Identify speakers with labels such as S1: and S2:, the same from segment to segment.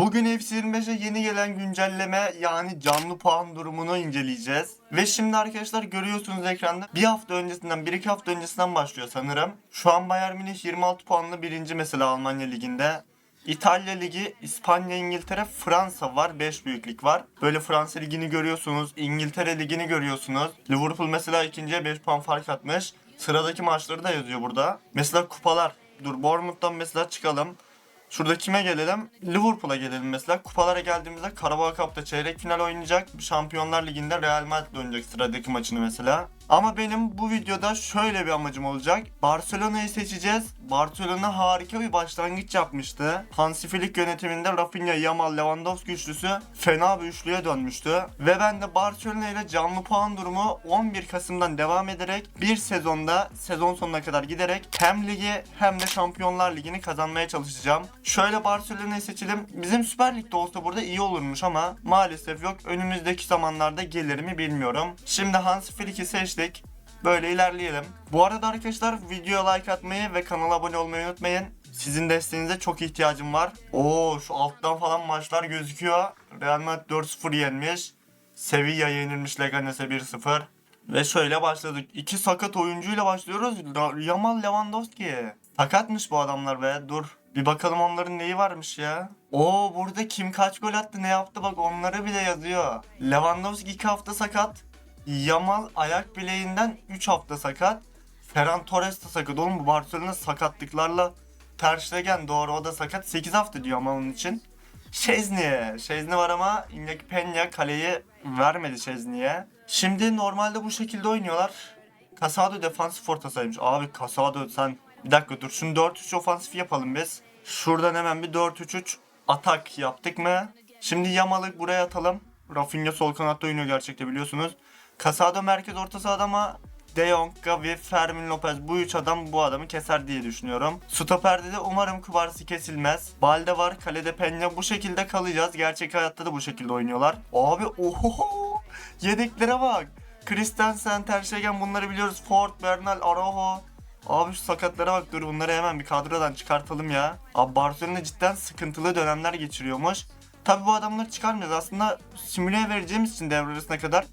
S1: Bugün FC25'e yeni gelen güncelleme yani canlı puan durumunu inceleyeceğiz. Ve şimdi arkadaşlar görüyorsunuz ekranda bir hafta öncesinden bir iki hafta öncesinden başlıyor sanırım. Şu an Bayern Münih 26 puanlı birinci mesela Almanya Ligi'nde. İtalya Ligi, İspanya, İngiltere, Fransa var. 5 büyüklük var. Böyle Fransa Ligi'ni görüyorsunuz. İngiltere Ligi'ni görüyorsunuz. Liverpool mesela ikinciye 5 puan fark atmış. Sıradaki maçları da yazıyor burada. Mesela kupalar. Dur Bournemouth'tan mesela çıkalım. Şurada kime gelelim? Liverpool'a gelelim mesela. Kupalara geldiğimizde Carabao Cup'ta çeyrek final oynayacak. Şampiyonlar Ligi'nde Real Madrid oynayacak sıradaki maçını mesela. Ama benim bu videoda şöyle bir amacım olacak. Barcelona'yı seçeceğiz. Barcelona harika bir başlangıç yapmıştı. Hansi Flick yönetiminde Rafinha, Yamal, Lewandowski üçlüsü fena bir üçlüye dönmüştü. Ve ben de Barcelona ile canlı puan durumu 11 Kasım'dan devam ederek bir sezonda sezon sonuna kadar giderek hem ligi hem de Şampiyonlar Ligi'ni kazanmaya çalışacağım. Şöyle Barcelona'yı seçelim. Bizim Süper Lig'de olsa burada iyi olurmuş ama maalesef yok. Önümüzdeki zamanlarda gelir mi bilmiyorum. Şimdi Hansi Flick'i seçtik. Böyle ilerleyelim. Bu arada arkadaşlar videoya like atmayı ve kanala abone olmayı unutmayın. Sizin desteğinize çok ihtiyacım var. Oo şu alttan falan maçlar gözüküyor. Real Madrid 4-0 yenmiş. Sevilla yenilmiş Leganes'e 1-0. Ve şöyle başladık. İki sakat oyuncuyla başlıyoruz. Yamal Lewandowski. Sakatmış bu adamlar be. Dur. Bir bakalım onların neyi varmış ya. Oo burada kim kaç gol attı ne yaptı bak onları bile yazıyor. Lewandowski 2 hafta sakat. Yamal ayak bileğinden 3 hafta sakat. Ferran Torres de sakat. Oğlum bu Barcelona sakatlıklarla Ter Stegen doğru o da sakat. 8 hafta diyor ama onun için. Şezni'ye. Şezni var ama Iñaki Peña kaleyi vermedi Şezni'ye. Şimdi normalde bu şekilde oynuyorlar. Casado defansif orta saymış. Abi Casado sen bir dakika dur. Şunu 4-3 ofansif yapalım biz. Şuradan hemen bir 4-3-3 atak yaptık mı? Şimdi Yamal'ı buraya atalım. Rafinha sol kanatta oynuyor gerçekte biliyorsunuz. Casado merkez orta sahada ama De Jong, Gavi, Fermin Lopez bu üç adam bu adamı keser diye düşünüyorum. Stoper'de de umarım Kubarsi kesilmez. Balde var, kalede Peña bu şekilde kalacağız. Gerçek hayatta da bu şekilde oynuyorlar. Abi oho yedeklere bak. Christensen, Ter Stegen bunları biliyoruz. Ford, Bernal, Araujo. Abi şu sakatlara bak dur bunları hemen bir kadrodan çıkartalım ya. Abi Barcelona cidden sıkıntılı dönemler geçiriyormuş. Tabi bu adamları çıkarmayacağız. Aslında simüleye vereceğimiz için devre arasına kadar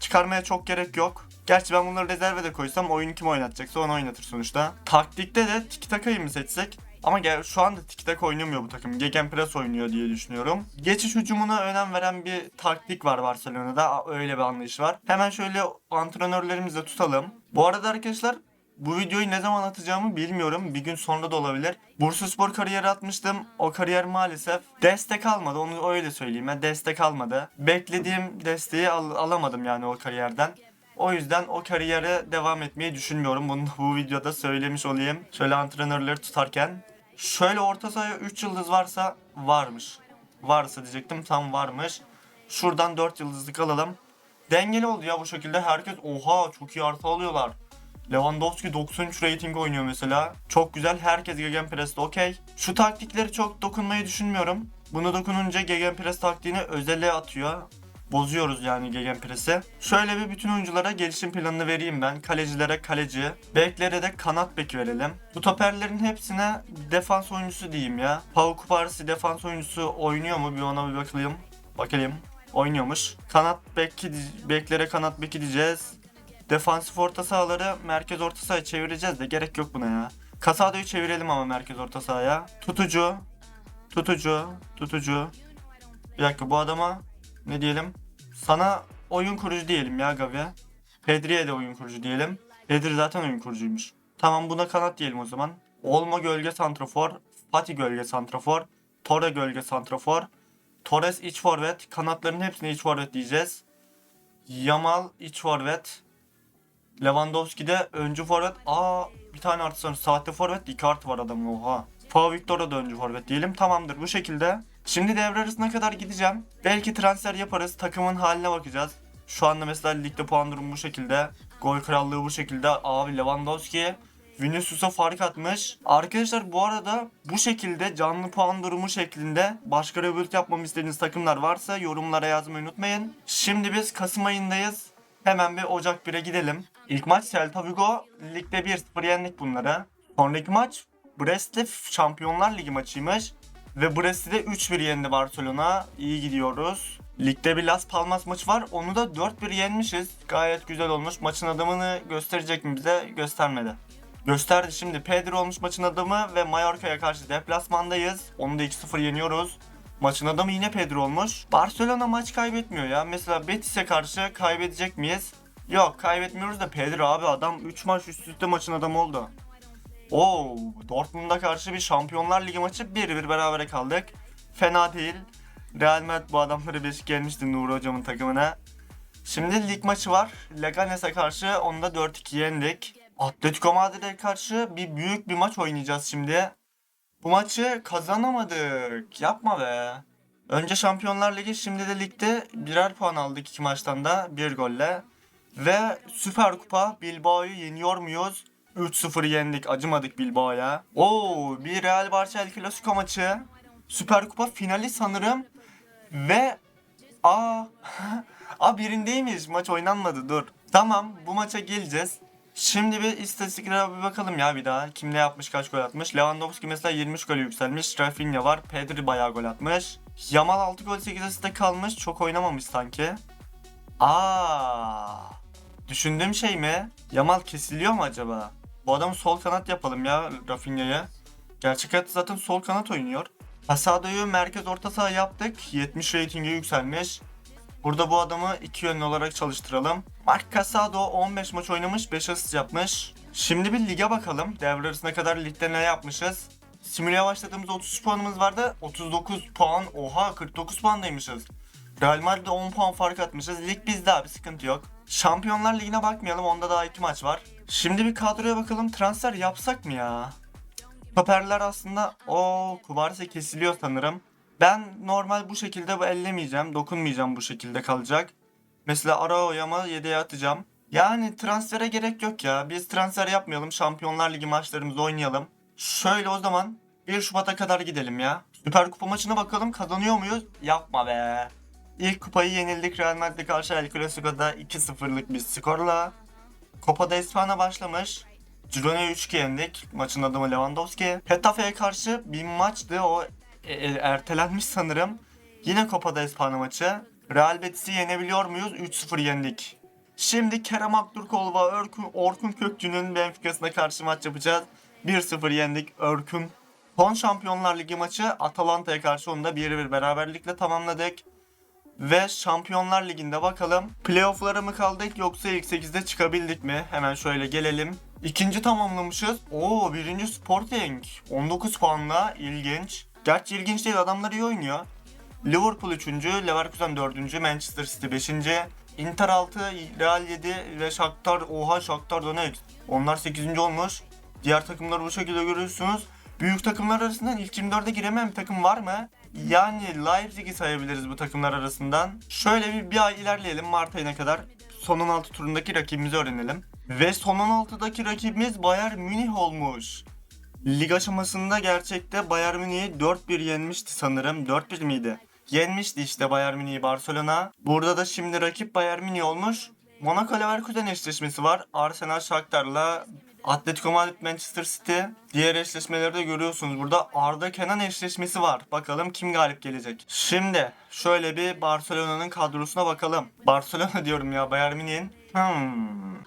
S1: çıkarmaya çok gerek yok. Gerçi ben bunları rezerve de koysam oyunu kim oynatacaksa onu oynatır sonuçta. Taktikte de tiki takayı mı seçsek? Ama gel şu anda tiki taka oynamıyor bu takım. Gegenpress oynuyor diye düşünüyorum. Geçiş hücumuna önem veren bir taktik var Barcelona'da. Öyle bir anlayış var. Hemen şöyle antrenörlerimizi tutalım. Bu arada arkadaşlar bu videoyu ne zaman atacağımı bilmiyorum. Bir gün sonra da olabilir. Bursaspor kariyeri atmıştım. O kariyer maalesef destek almadı. Onu öyle söyleyeyim. Ben destek almadı. Beklediğim desteği al- alamadım yani o kariyerden. O yüzden o kariyere devam etmeyi düşünmüyorum. Bunu da bu videoda söylemiş olayım. Şöyle antrenörleri tutarken. Şöyle orta sahaya 3 yıldız varsa varmış. Varsa diyecektim tam varmış. Şuradan 4 yıldızlık alalım. Dengeli oldu ya bu şekilde. Herkes oha çok iyi artı alıyorlar. Lewandowski 93 rating oynuyor mesela. Çok güzel. Herkes Gegenpress'te okey. Şu taktikleri çok dokunmayı düşünmüyorum. Bunu dokununca Gegenpress taktiğini özele atıyor. Bozuyoruz yani Gegenpress'i. Şöyle bir bütün oyunculara gelişim planını vereyim ben. Kalecilere kaleci, beklere de kanat bek verelim. Bu toperlerin hepsine defans oyuncusu diyeyim ya. Pau Kuparsi defans oyuncusu oynuyor mu? Bir ona bir bakalım. Bakalım. Oynuyormuş. Kanat beki, beklere kanat beki diyeceğiz. Defansif orta sahaları merkez orta sahaya çevireceğiz de gerek yok buna ya. Casado'yu çevirelim ama merkez orta sahaya. Tutucu. Tutucu. Tutucu. Bir dakika bu adama ne diyelim? Sana oyun kurucu diyelim ya Gavi. Pedri'ye de oyun kurucu diyelim. Pedri zaten oyun kurucuymuş. Tamam buna kanat diyelim o zaman. Olma gölge santrafor. Fatih gölge santrafor. Torre gölge santrafor. Torres iç forvet. Kanatların hepsine iç forvet diyeceğiz. Yamal iç forvet. Lewandowski de öncü forvet. Aa bir tane artı sonra sahte forvet iki artı var adamın oha. Pau Victor'a da öncü forvet diyelim. Tamamdır bu şekilde. Şimdi devre arasına kadar gideceğim. Belki transfer yaparız. Takımın haline bakacağız. Şu anda mesela ligde puan durumu bu şekilde. Gol krallığı bu şekilde. Abi Lewandowski Vinicius'a fark atmış. Arkadaşlar bu arada bu şekilde canlı puan durumu şeklinde başka rebuild yapmamı istediğiniz takımlar varsa yorumlara yazmayı unutmayın. Şimdi biz Kasım ayındayız. Hemen bir Ocak 1'e gidelim. İlk maç Celta Vigo. Ligde 1-0 yendik bunları. Sonraki maç Brest'le Şampiyonlar Ligi maçıymış. Ve Brest'i 3-1 yendi Barcelona. İyi gidiyoruz. Ligde bir Las Palmas maçı var. Onu da 4-1 yenmişiz. Gayet güzel olmuş. Maçın adamını gösterecek mi bize? Göstermedi. Gösterdi şimdi. Pedro olmuş maçın adamı ve Mallorca'ya karşı deplasmandayız. Onu da 2-0 yeniyoruz. Maçın adamı yine Pedro olmuş. Barcelona maç kaybetmiyor ya. Mesela Betis'e karşı kaybedecek miyiz? Yok kaybetmiyoruz da Pedro abi adam 3 maç üst üste maçın adamı oldu. Oo, Dortmund'a karşı bir Şampiyonlar Ligi maçı 1-1 berabere kaldık. Fena değil. Real Madrid bu adamları beşik gelmişti Nuri hocamın takımına. Şimdi lig maçı var. Leganes'e karşı onu da 4-2 yendik. Atletico Madrid'e karşı bir büyük bir maç oynayacağız şimdi. Bu maçı kazanamadık. Yapma be. Önce Şampiyonlar Ligi şimdi de ligde birer puan aldık iki maçtan da bir golle. Ve Süper Kupa Bilbao'yu yeniyor muyuz? 3-0 yendik acımadık Bilbao'ya. Oo bir Real Barça El Clasico maçı. Süper Kupa finali sanırım. Ve aa Aa birindeymiş maç oynanmadı dur. Tamam bu maça geleceğiz. Şimdi bir istatistiklere bir bakalım ya bir daha. Kim ne yapmış kaç gol atmış. Lewandowski mesela 23 gol yükselmiş. Rafinha var. Pedri bayağı gol atmış. Yamal 6 gol 8 asiste kalmış. Çok oynamamış sanki. Aa, Düşündüğüm şey mi? Yamal kesiliyor mu acaba? Bu adamı sol kanat yapalım ya Rafinha'ya. Gerçek hayatta zaten sol kanat oynuyor. Hasado'yu merkez orta saha yaptık. 70 reytingi yükselmiş. Burada bu adamı iki yönlü olarak çalıştıralım. Mark Casado 15 maç oynamış 5 asist yapmış. Şimdi bir lige bakalım. Devre arasına kadar ligde ne yapmışız? Simüle başladığımızda 30 puanımız vardı. 39 puan. Oha 49 puandaymışız. Real Madrid'e 10 puan fark atmışız. Lig bizde abi sıkıntı yok. Şampiyonlar Ligi'ne bakmayalım. Onda daha 2 maç var. Şimdi bir kadroya bakalım. Transfer yapsak mı ya? Stoperler aslında o Kubarse kesiliyor sanırım. Ben normal bu şekilde bu ellemeyeceğim. Dokunmayacağım bu şekilde kalacak. Mesela Arao'ya mı yedeğe atacağım. Yani transfere gerek yok ya. Biz transfer yapmayalım. Şampiyonlar Ligi maçlarımızı oynayalım. Şöyle o zaman 1 Şubat'a kadar gidelim ya. Süper Kupa maçına bakalım kazanıyor muyuz? Yapma be. İlk kupayı yenildik Real Madrid'e karşı El Clasico'da 2-0'lık bir skorla. Copa de Espana başlamış. Girona 3-2 yendik. Maçın adamı Lewandowski. Hetafe'ye karşı bir maçtı. O e- e- ertelenmiş sanırım. Yine Copa de Espana maçı. Real Betis'i yenebiliyor muyuz? 3-0 yendik. Şimdi Kerem Aktürkoğlu ve Orkun, Orkun Kökçü'nün Benfica'sına karşı maç yapacağız. 1-0 yendik Orkun. Son Şampiyonlar Ligi maçı Atalanta'ya karşı onu da 1-1 beraberlikle tamamladık. Ve Şampiyonlar Ligi'nde bakalım playoff'lara mı kaldık yoksa ilk 8'de çıkabildik mi? Hemen şöyle gelelim. İkinci tamamlamışız. Oo birinci Sporting. 19 puanla ilginç. Gerçi ilginç değil adamlar iyi oynuyor. Liverpool 3. Leverkusen 4. Manchester City 5. Inter 6, Real 7 ve Shakhtar oha Shakhtar Donetsk. Onlar 8. olmuş. Diğer takımları bu şekilde görüyorsunuz. Büyük takımlar arasından ilk 24'e giremeyen bir takım var mı? Yani Leipzig'i sayabiliriz bu takımlar arasından. Şöyle bir, bir ay ilerleyelim Mart ayına kadar. Son 16 turundaki rakibimizi öğrenelim. Ve son 16'daki rakibimiz Bayern Münih olmuş. Lig aşamasında gerçekte Bayern Münih'i 4-1 yenmişti sanırım. 4-1 miydi? Yenmişti işte Bayern Münih'i Barcelona. Burada da şimdi rakip Bayern Münih olmuş. Monaco Leverkusen eşleşmesi var. Arsenal Shakhtar'la Atletico Madrid Manchester City. Diğer eşleşmeleri de görüyorsunuz. Burada Arda Kenan eşleşmesi var. Bakalım kim galip gelecek. Şimdi şöyle bir Barcelona'nın kadrosuna bakalım. Barcelona diyorum ya Bayern Münih'in. Hmm.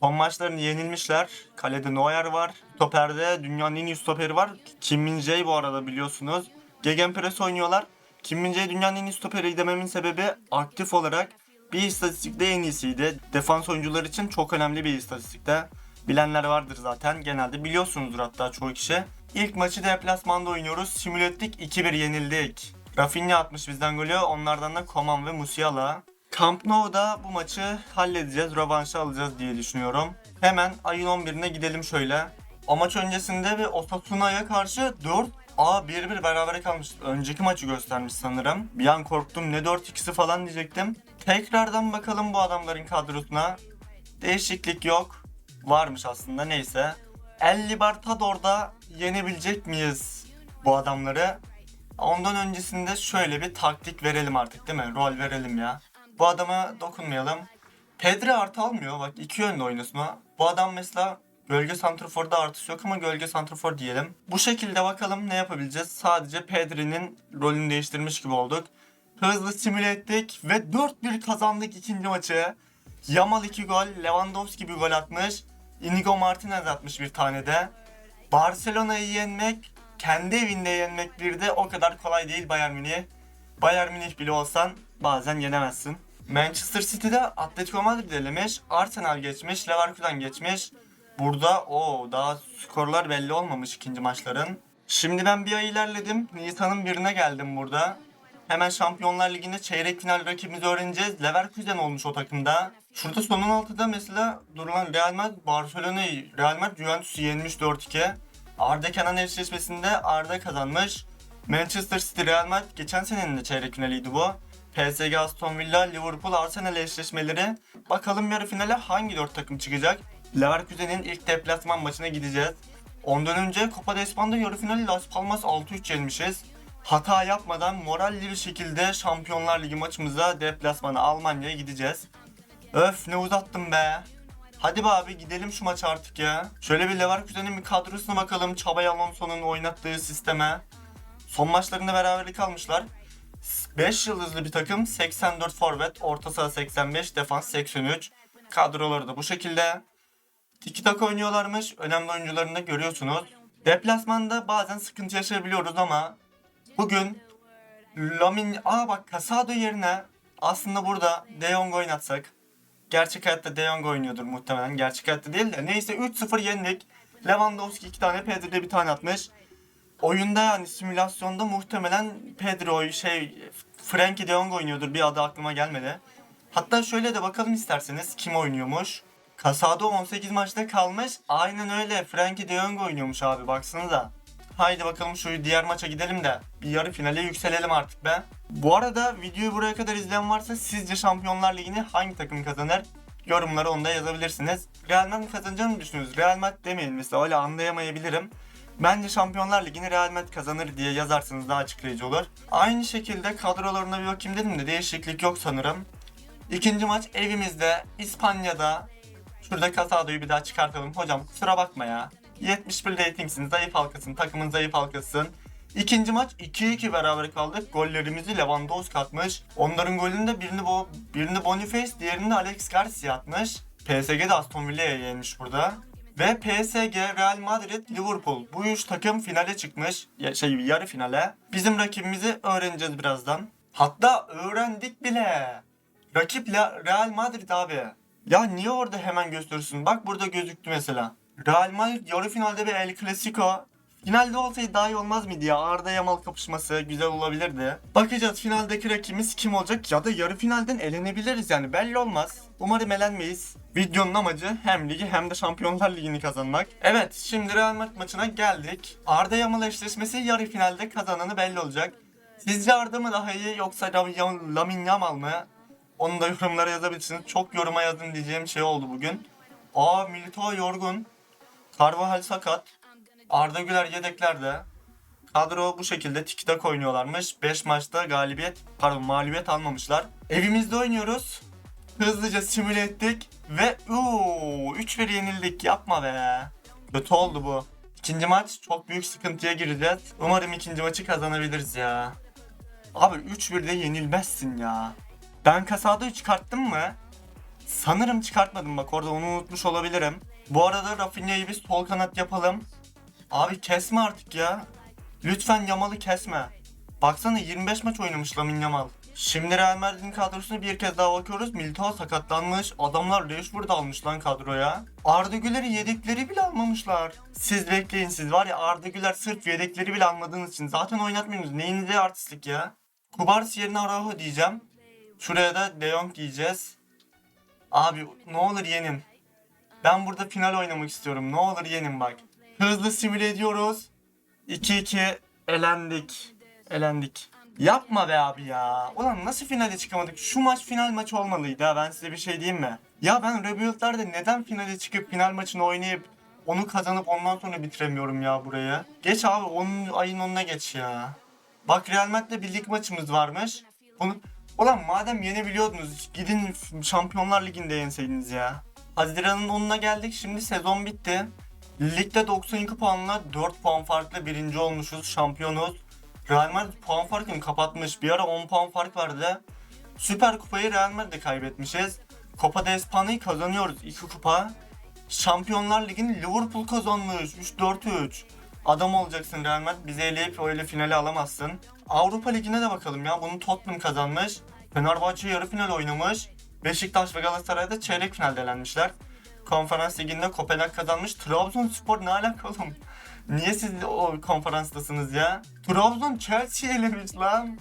S1: Son maçlarını yenilmişler. Kalede Neuer var. Stoperde dünyanın en iyi stoperi var. Kim Min Jae bu arada biliyorsunuz. Gegenpress oynuyorlar. Kim Min Jae dünyanın en iyi stoperi dememin sebebi aktif olarak bir istatistikte en iyisiydi. Defans oyuncular için çok önemli bir istatistikte. Bilenler vardır zaten. Genelde biliyorsunuzdur hatta çoğu kişi. İlk maçı deplasmanda oynuyoruz. Simüle ettik. 2-1 yenildik. Rafinha atmış bizden golü. Onlardan da Koman ve Musiala. Camp Nou'da bu maçı halledeceğiz. Rövanşı alacağız diye düşünüyorum. Hemen ayın 11'ine gidelim şöyle. O maç öncesinde bir Osasuna'ya karşı 4 A 1-1 berabere kalmış. Önceki maçı göstermiş sanırım. Bir an korktum ne 4-2'si falan diyecektim. Tekrardan bakalım bu adamların kadrosuna. Değişiklik yok. Varmış aslında neyse. El Libertador'da yenebilecek miyiz bu adamları? Ondan öncesinde şöyle bir taktik verelim artık değil mi? Rol verelim ya. Bu adama dokunmayalım. Pedri artı almıyor. Bak iki yönlü oynasın o. Bu adam mesela Gölge Santrafor'da artısı yok ama Gölge Santrafor diyelim. Bu şekilde bakalım ne yapabileceğiz. Sadece Pedri'nin rolünü değiştirmiş gibi olduk. Hızlı simüle ettik ve 4-1 kazandık ikinci maçı. Yamal 2 gol, Lewandowski bir gol atmış. Inigo Martinez atmış bir tane de. Barcelona'yı yenmek, kendi evinde yenmek bir de o kadar kolay değil Bayern Münih. Bayern Münih bile olsan bazen yenemezsin. Manchester City'de Atletico Madrid elemiş, Arsenal geçmiş, Leverkusen geçmiş. Burada o daha skorlar belli olmamış ikinci maçların. Şimdi ben bir ay ilerledim. Nisan'ın birine geldim burada. Hemen Şampiyonlar Ligi'nde çeyrek final rakibimizi öğreneceğiz. Leverkusen olmuş o takımda. Şurada son 16'da mesela durulan Real Madrid Barcelona'yı, Real Madrid Juventus'u yenmiş 4-2. Arda Kenan eşleşmesinde Arda kazanmış. Manchester City Real Madrid geçen senenin de çeyrek finaliydi bu. PSG Aston Villa, Liverpool, Arsenal eşleşmeleri. Bakalım yarı finale hangi dört takım çıkacak? Leverkusen'in ilk deplasman maçına gideceğiz. Ondan önce Copa de España'da yarı finali Las Palmas 6-3 yenmişiz. Hata yapmadan moralli bir şekilde Şampiyonlar Ligi maçımıza deplasmana Almanya'ya gideceğiz. Öf ne uzattım be. Hadi be abi gidelim şu maç artık ya. Şöyle bir Leverkusen'in bir kadrosuna bakalım. Çabay Alonso'nun oynattığı sisteme. Son maçlarında beraberlik almışlar. 5 yıldızlı bir takım. 84 forvet, orta saha 85, defans 83. Kadroları da bu şekilde. Tiki tak oynuyorlarmış. Önemli oyuncularını da görüyorsunuz. Deplasmanda bazen sıkıntı yaşayabiliyoruz ama bugün Lamin... Aa bak Casado yerine aslında burada De Jong oynatsak. Gerçek hayatta De Jong oynuyordur muhtemelen. Gerçek hayatta değil de. Neyse 3-0 yendik. Lewandowski 2 tane, Pedri bir tane atmış. Oyunda yani simülasyonda muhtemelen Pedro şey Frankie de Jong oynuyordur. Bir adı aklıma gelmedi. Hatta şöyle de bakalım isterseniz kim oynuyormuş. Casado 18 maçta kalmış. Aynen öyle. Frankie de Jong oynuyormuş abi baksanıza. Haydi bakalım şu diğer maça gidelim de bir yarı finale yükselelim artık be. Bu arada videoyu buraya kadar izleyen varsa sizce Şampiyonlar Ligi'ni hangi takım kazanır? Yorumlara onu da yazabilirsiniz. Real Madrid kazanacağını mı düşünüyorsunuz? Real Madrid demeyin mesela öyle anlayamayabilirim. Bence Şampiyonlar Ligi'ni Real Madrid kazanır diye yazarsanız daha açıklayıcı olur. Aynı şekilde kadrolarına bir bakayım dedim de değişiklik yok sanırım. İkinci maç evimizde İspanya'da. Şurada Casado'yu bir daha çıkartalım. Hocam kusura bakma ya. 71 ratingsin, zayıf halkasın, takımın zayıf halkasın. İkinci maç 2-2 beraber kaldık. Gollerimizi Lewandowski atmış. Onların golünde birini, Bo birini Boniface, diğerini Alex Garcia atmış. PSG de Aston Villa'ya yenmiş burada. Ve PSG, Real Madrid, Liverpool bu üç takım finale çıkmış. Ya, şey yarı finale. Bizim rakibimizi öğreneceğiz birazdan. Hatta öğrendik bile. Rakip Real Madrid abi. Ya niye orada hemen gösteriyorsun? Bak burada gözüktü mesela. Real Madrid yarı finalde bir El Clasico. Finalde olsaydı daha iyi olmaz mıydı ya? Arda Yamal kapışması güzel olabilirdi. Bakacağız finaldeki rakibimiz kim olacak ya da yarı finalden elenebiliriz yani belli olmaz. Umarım elenmeyiz. Videonun amacı hem ligi hem de Şampiyonlar Ligi'ni kazanmak. Evet şimdi Real Madrid maçına geldik. Arda Yamal eşleşmesi yarı finalde kazananı belli olacak. Sizce Arda mı daha iyi yoksa Lam- Lamine Yamal mı? Onu da yorumlara yazabilirsiniz. Çok yoruma yazın diyeceğim şey oldu bugün. Aa Milito yorgun. Carvajal sakat. Arda Güler yedeklerde. Kadro bu şekilde tiki tak oynuyorlarmış. 5 maçta galibiyet, pardon mağlubiyet almamışlar. Evimizde oynuyoruz. Hızlıca simüle ettik ve uuu 3-1 yenildik yapma be. Kötü oldu bu. İkinci maç çok büyük sıkıntıya gireceğiz. Umarım ikinci maçı kazanabiliriz ya. Abi 3-1'de yenilmezsin ya. Ben Casado'yu çıkarttım mı? Sanırım çıkartmadım bak orada onu unutmuş olabilirim. Bu arada Rafinha'yı biz sol kanat yapalım. Abi kesme artık ya. Lütfen Yamal'ı kesme. Baksana 25 maç oynamış Lamine Yamal. Şimdi Real Madrid'in kadrosunu bir kez daha bakıyoruz. Militao sakatlanmış. Adamlar Rashford almış lan kadroya. Arda Güler'i yedekleri bile almamışlar. Siz bekleyin siz var ya Arda Güler sırf yedekleri bile almadığınız için zaten oynatmıyorsunuz. Neyinize artistlik ya. Kubars yerine Araujo diyeceğim. Şuraya da De Jong diyeceğiz. Abi ne olur yenin. Ben burada final oynamak istiyorum. Ne olur yenin bak. Hızlı simüle ediyoruz. 2-2 elendik. Elendik. Yapma be abi ya. Ulan nasıl finale çıkamadık? Şu maç final maç olmalıydı ha. Ben size bir şey diyeyim mi? Ya ben Rebuild'larda neden finale çıkıp final maçını oynayıp onu kazanıp ondan sonra bitiremiyorum ya buraya. Geç abi onun ayın onuna geç ya. Bak Real Madrid'le bir lig maçımız varmış. Bunu... Ulan madem yenebiliyordunuz gidin Şampiyonlar Ligi'nde yenseydiniz ya. Haziran'ın 10'una geldik. Şimdi sezon bitti. Ligde 92 puanla 4 puan farklı birinci olmuşuz. Şampiyonuz. Real Madrid puan farkını kapatmış. Bir ara 10 puan fark vardı. Süper Kupayı Real Madrid'e kaybetmişiz. Copa de Espanya'yı kazanıyoruz. 2 kupa. Şampiyonlar Ligi'ni Liverpool kazanmış. 3-4-3. Adam olacaksın Real Madrid. Bizi eleyip öyle finale alamazsın. Avrupa Ligi'ne de bakalım ya. Bunu Tottenham kazanmış. Fenerbahçe yarı final oynamış. Beşiktaş ve Galatasaray'da çeyrek finalde elenmişler. Konferans liginde Kopenhag kazanmış. Trabzonspor ne alaka oğlum? Niye siz o konferanstasınız ya? Trabzon Chelsea elemiş lan.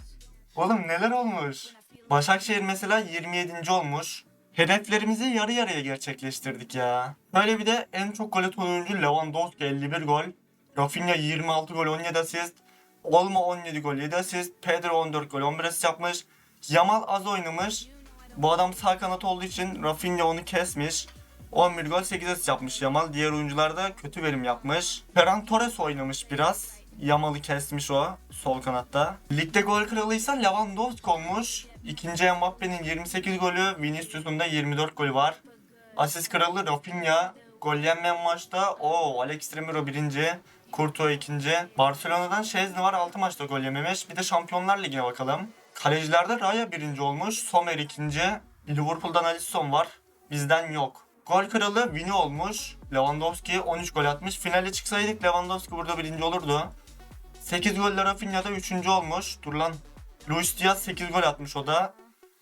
S1: Oğlum neler olmuş? Başakşehir mesela 27. olmuş. Hedeflerimizi yarı yarıya gerçekleştirdik ya. Böyle bir de en çok gol atan oyuncu Lewandowski 51 gol. Rafinha 26 gol 17 asist. Olmo 17 gol 7 asist. Pedro 14 gol 11 asist yapmış. Yamal az oynamış. Bu adam sağ kanat olduğu için Rafinha onu kesmiş. 11 gol 8 asist yapmış Yamal. Diğer oyuncular da kötü verim yapmış. Ferran Torres oynamış biraz. Yamal'ı kesmiş o sol kanatta. Ligde gol kralıysa Lewandowski olmuş. İkinci Mbappe'nin 28 golü, Vinicius'un da 24 golü var. Asist kralı Rafinha. Gol yenmeyen maçta o Alex Remiro birinci. Courtois ikinci. Barcelona'dan Şezni var 6 maçta gol yememiş. Bir de Şampiyonlar Ligi'ne bakalım. Kalecilerde Raya birinci olmuş. Sommer ikinci. Liverpool'dan Alisson var. Bizden yok. Gol kralı Vini olmuş. Lewandowski 13 gol atmış. Finale çıksaydık Lewandowski burada birinci olurdu. 8 golle Rafinha'da 3. olmuş. Dur lan. Luis Diaz 8 gol atmış o da.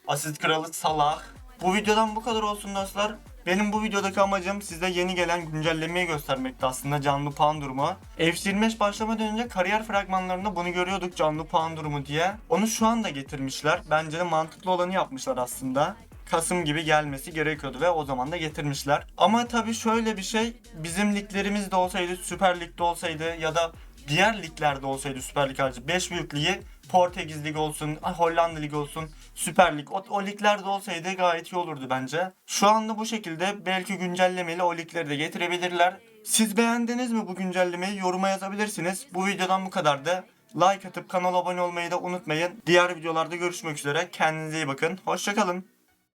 S1: Asist kralı Salah. Bu videodan bu kadar olsun dostlar. Benim bu videodaki amacım size yeni gelen güncellemeyi göstermekti aslında canlı puan durumu. FC25 başlamadan önce kariyer fragmanlarında bunu görüyorduk canlı puan durumu diye. Onu şu anda getirmişler. Bence de mantıklı olanı yapmışlar aslında. Kasım gibi gelmesi gerekiyordu ve o zaman da getirmişler. Ama tabii şöyle bir şey bizim liglerimiz de olsaydı Süper Lig'de olsaydı ya da diğer liglerde olsaydı Süper Lig harici 5 büyük ligi Portekiz Ligi olsun, Hollanda Ligi olsun, Süper Lig o, o liglerde olsaydı gayet iyi olurdu bence. Şu anda bu şekilde belki güncellemeyle o ligleri de getirebilirler. Siz beğendiniz mi bu güncellemeyi? Yoruma yazabilirsiniz. Bu videodan bu kadardı. Like atıp kanala abone olmayı da unutmayın. Diğer videolarda görüşmek üzere. Kendinize iyi bakın. Hoşçakalın.